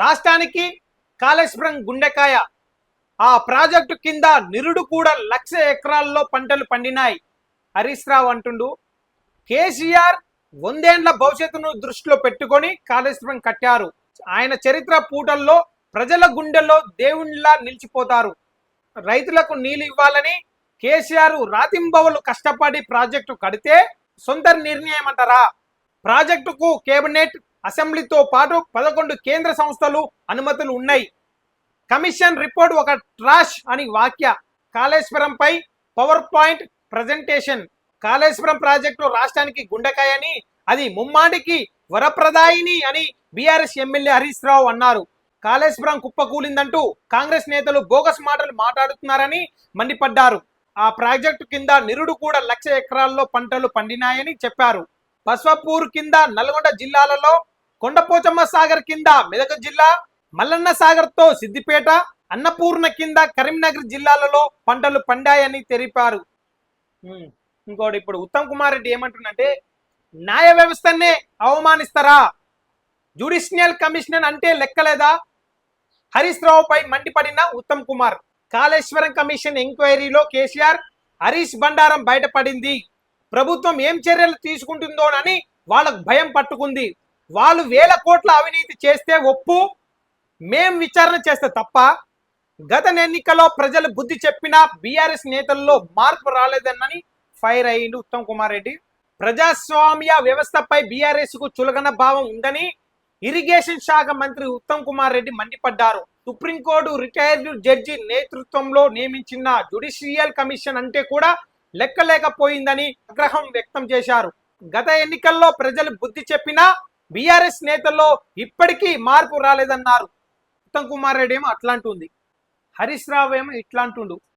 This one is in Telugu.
రాష్ట్రానికి కాళేశ్వరం గుండెకాయ. ఆ ప్రాజెక్టు కింద నిరుడు కూడా లక్ష ఎకరాల్లో పంటలు పండినాయి. హరీష్ రావు అంటుండు కేసీఆర్ వందేండ్ల భవిష్యత్తును దృష్టిలో పెట్టుకొని కాళేశ్వరం కట్టారు. ఆయన చరిత్ర పూటల్లో ప్రజల గుండెల్లో దేవునిలా నిలిచిపోతారు. రైతులకు నీళ్ళు ఇవ్వాలని కేసీఆర్ రాతింబవలు కష్టపడి ప్రాజెక్టు కడితే సొంత నిర్ణయం అంటారా ప్రాజెక్టుకు కేబినెట్ అసెంబ్లీతో పాటు పదకొండు కేంద్ర సంస్థలు అనుమతులు ఉన్నాయి. కమిషన్ రిపోర్ట్ ఒక ట్రాష్ అని వాక్య కాళేశ్వరంపై power point presentation. Kaleshwaram project రాష్ట్రానికి గుండెకాయని అది ముమ్మాటికి వరప్రదాయిని అని బీఆర్ఎస్ ఎమ్మెల్యే హరీష్ రావు అన్నారు. కాళేశ్వరం కుప్పకూలిందంటూ కాంగ్రెస్ నేతలు బోగస్ మాటలు మాట్లాడుతున్నారని మండిపడ్డారు. ఆ ప్రాజెక్టు కింద నిరుడు కూడా లక్ష ఎకరాల్లో పంటలు పండినాయని చెప్పారు. బస్వపూర్ కింద నల్గొండ జిల్లాలలో కొండపోచమ్మ సాగర్ కింద మెదక్ జిల్లా మల్లన్న సాగర్తో సిద్దిపేట అన్నపూర్ణ కింద కరీంనగర్ జిల్లాలలో పంటలు పండాయని తెలిపారు. ఇంకోటి ఇప్పుడు ఉత్తమ్ కుమార్ రెడ్డి ఏమంటున్నంటే న్యాయ వ్యవస్థనే అవమానిస్తారా? జ్యుడిషియల్ కమిషనర్ అంటే లెక్కలేదా? హరీష్ రావుపై మండిపడిన ఉత్తమ్ కుమార్ కాళేశ్వరం కమిషన్ ఎంక్వైరీలో కేసీఆర్ హరీష్ బండారం బయటపడింది. ప్రభుత్వం ఏం చర్యలు తీసుకుంటుందోనని వాళ్ళకు భయం పట్టుకుంది. వాళ్ళు వేల కోట్ల అవినీతి చేస్తే ఒప్పు మేం విచారణ చేస్తే తప్ప గత ఎన్నికల్లో ప్రజలు బుద్ధి చెప్పిన బీఆర్ఎస్ నేతల్లో మార్పు రాలేదన్నని ఫైర్ అయ్యింది ఉత్తమ్ కుమార్ రెడ్డి. ప్రజాస్వామ్య వ్యవస్థపై బీఆర్ఎస్కు చులకన భావం ఉందని ఇరిగేషన్ శాఖ మంత్రి ఉత్తమ్ కుమార్ రెడ్డి మండిపడ్డారు. సుప్రీంకోర్టు రిటైర్డ్ జడ్జి నేతృత్వంలో నియమించిన జుడిషియల్ కమిషన్ అంటే కూడా లెక్కలేకపోయిందని ఆగ్రహం వ్యక్తం చేశారు. గత ఎన్నికల్లో ప్రజలు బుద్ధి చెప్పినా బీఆర్ఎస్ నేతల్లో ఇప్పటికీ మార్పు రాలేదన్నారు. ఉత్తమ్ కుమార్ రెడ్డి ఏమో అట్లాంటుంది హరీష్ రావు ఏమో ఇట్లాంటుండు.